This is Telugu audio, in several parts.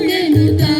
నేను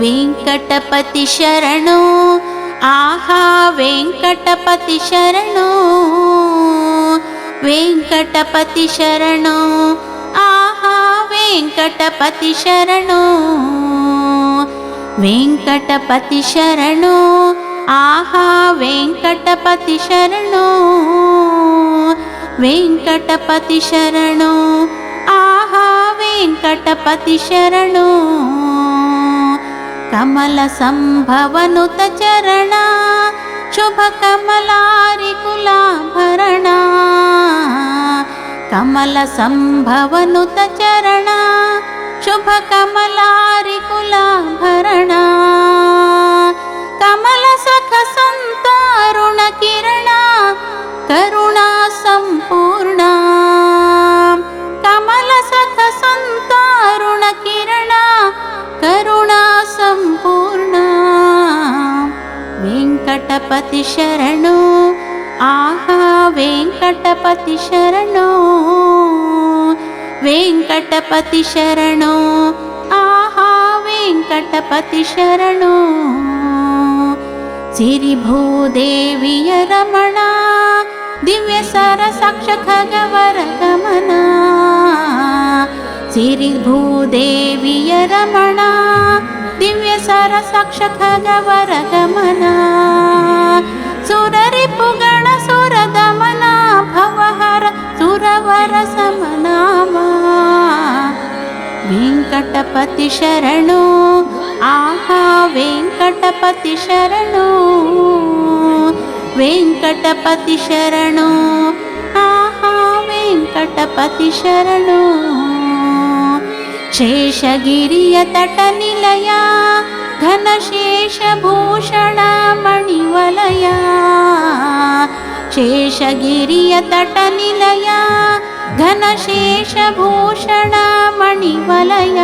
వెంకటపతి శరణు ఆహా వెంకటపతి శరణు వెంకటపతి శరణు ఆహా వెంకటపతి శరణు వెంకటపతి శరణు ఆహా వెంకటపతి శరణు వెంకటపతి శరణు. वेङ्कटपतिशरण। कमलसम्भवनुत चरणा शुभकमलारिकुलाभरणा। कमलसम्भवनुत चरणा शुभकमलारिकुलाभरणा। कमलारिकुलाभरण వెంకటపతి శరణు. ఆహా వెంకటపతి శరణు. వెంకటపతి శరణు. ఆహా వెంకటపతి శరణు. సిరిభూదేవియ రమణ. దివ్య సర సాక్ష ఖగవర గమన. సిరి భూదేవియ రమణ. దివ్య సర సాక్ష ఖగవర సురరి పుగణ సుర భవహర సురవర సమనామా వెంకటపతి శరణు ఆహా వెంకటపతి శరణు వెంకటపతి శరణు ఆహా వెంకటపతి శరణు శేషగిరియ తట నిలయా ಶೇಷಭೂಷಣ ಮಣಿವಲಯ ಶೇಷಗಿರಿಯ ತಟ ನಿಲಯ ಘನಶೇಷಭೂಷಣ ಮಣಿವಲಯ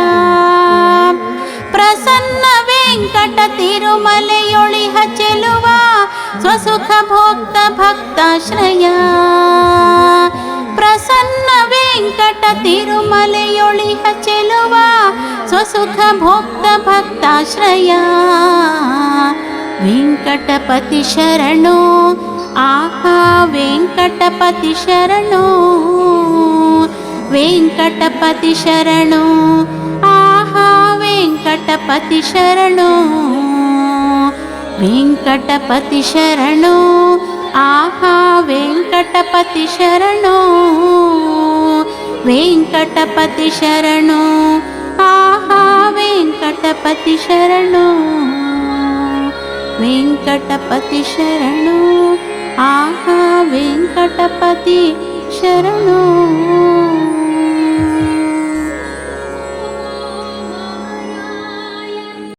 ಪ್ರಸನ್ನ ವೆಂಕಟ ತಿರುಮಲೆಯೊಳಿಹ ಚೆಲುವ, ಸ್ವಸುಖ ಭೋಕ್ತ ಭಕ್ತಾಶ್ರಯ. ಪ್ರಸನ್ನ ವೆಂಕಟ ತಿರುಮಲೆಯೊಳಿಹ ಚೆಲುವ सर्वसुखभोक्तभक्ताश्रया वेङ्कटपतिशरणो आहा वेङ्कटपतिशरणो वेङ्कटपतिशरणो आहा वेङ्कटपतिशरणो वेङ्कटपतिशरणो आहा वेङ्कटपतिशरणो वेङ्कटपतिशरणो ఆహా వెంకటపతి శరణు. వెంకటపతి శరణు. ఆహా వెంకటపతి శరణు.